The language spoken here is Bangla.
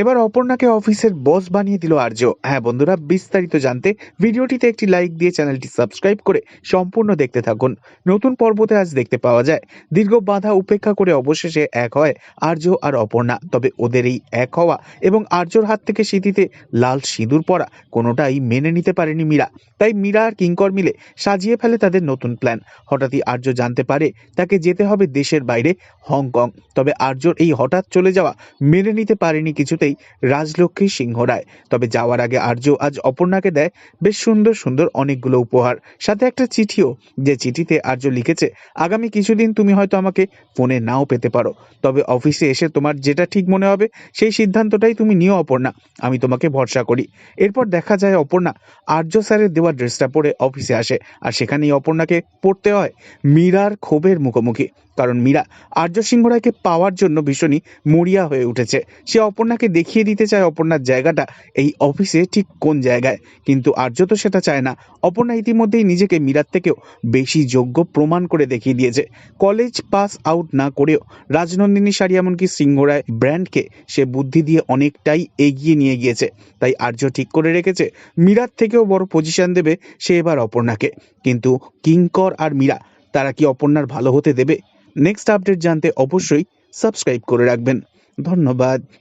এবার অপর্ণাকে অফিসের বস বানিয়ে দিল আর্য। হ্যাঁ বন্ধুরা, বিস্তারিত জানতে ভিডিওটিতে একটি লাইক দিয়ে চ্যানেলটি সাবস্ক্রাইব করে সম্পূর্ণ দেখতে থাকুন। নতুন পর্বতে আজ দেখতে পাওয়া যায়, দীর্ঘ বাধা উপেক্ষা করে অবশেষে এক হয় আর্য আর অপর্ণা। তবে ওদের এই এক হওয়া এবং আর্যর হাত থেকে স্মৃতিতে লাল সিঁদুর পরা কোনোটাই মেনে নিতে পারেনি মীরা। তাই মীরা আর কিঙ্কর মিলে সাজিয়ে ফেলে তাদের নতুন প্ল্যান হঠাৎই আর্য জানতে পারে তাকে যেতে হবে দেশের বাইরে, হংকং। তবে আর্যর এই হঠাৎ চলে যাওয়া মেনে নিতে পারেনি কিছুতেই রাজলক্ষ্মী সিংহ রায়। তবে যাওয়ার আগে আর্য আজ অপর্ণাকে দেয় বেশ সুন্দর সুন্দর অনেকগুলো উপহার। সাথে একটা চিঠিও, যে চিঠিতে আর্য লিখেছে, আগামী কিছুদিন তুমি হয়তো আমাকে ফোনে নাও পেতে পারো। তবে অফিসে এসে তোমার যেটা ঠিক মনে হবে, সেই সিদ্ধান্তটাই তুমি নিও অপর্ণা। আমি তোমাকে ভরসা করি। এরপর দেখা যায় অপর্ণা আর্য স্যারের দেওয়া ড্রেসটা পরে অফিসে আসে। আর সেখানেই অপর্ণাকে পড়তে হয়। মীরার ক্ষোভের মুখোমুখি। কারণ মীরা আর্য সিংহ রায়কে পাওয়ার জন্য ভীষণই মরিয়া হয়ে উঠেছে। সে অপর্ণাকে দেখিয়ে দিতে চায় অপর্ণার জায়গাটা এই অফিসে ঠিক কোন জায়গায়। কিন্তু আর্য তো সেটা চায় না। অপর্ণা ইতিমধ্যেই নিজেকে মীরার থেকেও বেশি যোগ্য প্রমাণ করে দেখিয়ে দিয়েছে। কলেজ পাস আউট না করেও রাজনন্দিনী শাড়ি এমনকি সিংহরায় ব্র্যান্ডকে সে বুদ্ধি দিয়ে অনেকটাই এগিয়ে নিয়ে গিয়েছে। তাই আর্য ঠিক করে রেখেছে, মীরার থেকেও বড় পজিশন দেবে সে এবার অপর্ণাকে। কিন্তু কিঙ্কর আর মীরা, তারা কি অপর্ণার ভালো হতে দেবে? নেক্সট আপডেট জানতে অবশ্যই সাবস্ক্রাইব করে রাখবেন। ধন্যবাদ।